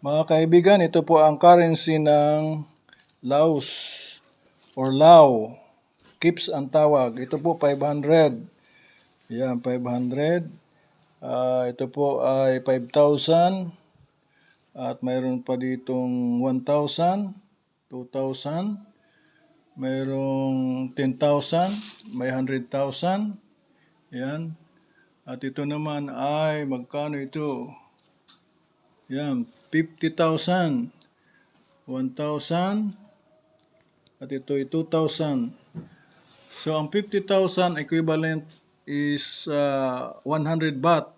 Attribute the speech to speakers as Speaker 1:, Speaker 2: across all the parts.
Speaker 1: Mga kaibigan, ito po ang currency ng Laos or Lao. Kips ang tawag. Ito po 500. Yan, 500. Ah, ito po ay 5,000. At mayroon pa ditong 1,000, 2,000. Mayroong 10,000, may 100,000. Yan. At ito naman ay magkano ito? Yan, 50,000. 1,000. At ito ay 2,000. So, ang 50,000 equivalent is ah, 100 baht.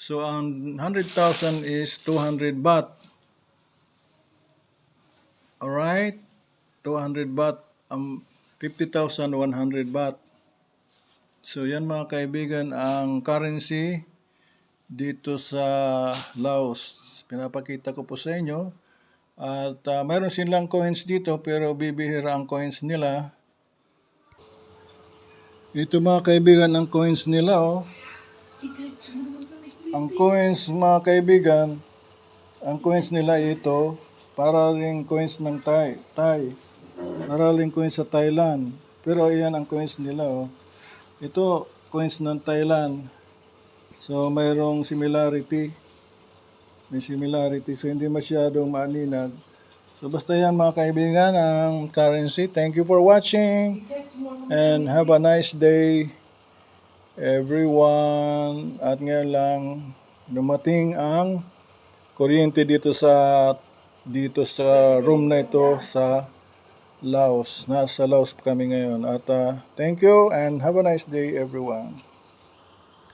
Speaker 1: So, ang 100,000 is 200 baht. Alright? 200 baht. Ang 50,000, 100 baht. So, yan mga kaibigan, ang currency dito sa Laos. Pinapakita ko po sa inyo. At ah, mayroon silang coins dito pero bibihira ang coins nila. Ito mga kaibigan ang coins nila oh. Ang coins mga kaibigan, ang coins nila ito para rin coins ng Thai. Thai. Para rin coins sa Thailand. Pero ayan ang coins nila oh. Ito coins ng Thailand. So mayroong similarity. May similarity. So hindi masyadong maaninag. So basta yan mga kaibigan ang currency. Thank you for watching. And have a nice day everyone. At ngayon lang dumating ang kuryente dito sa dito sa room na ito sa Laos. Nasa Laos kami ngayon. At ah, thank you and have a nice day everyone.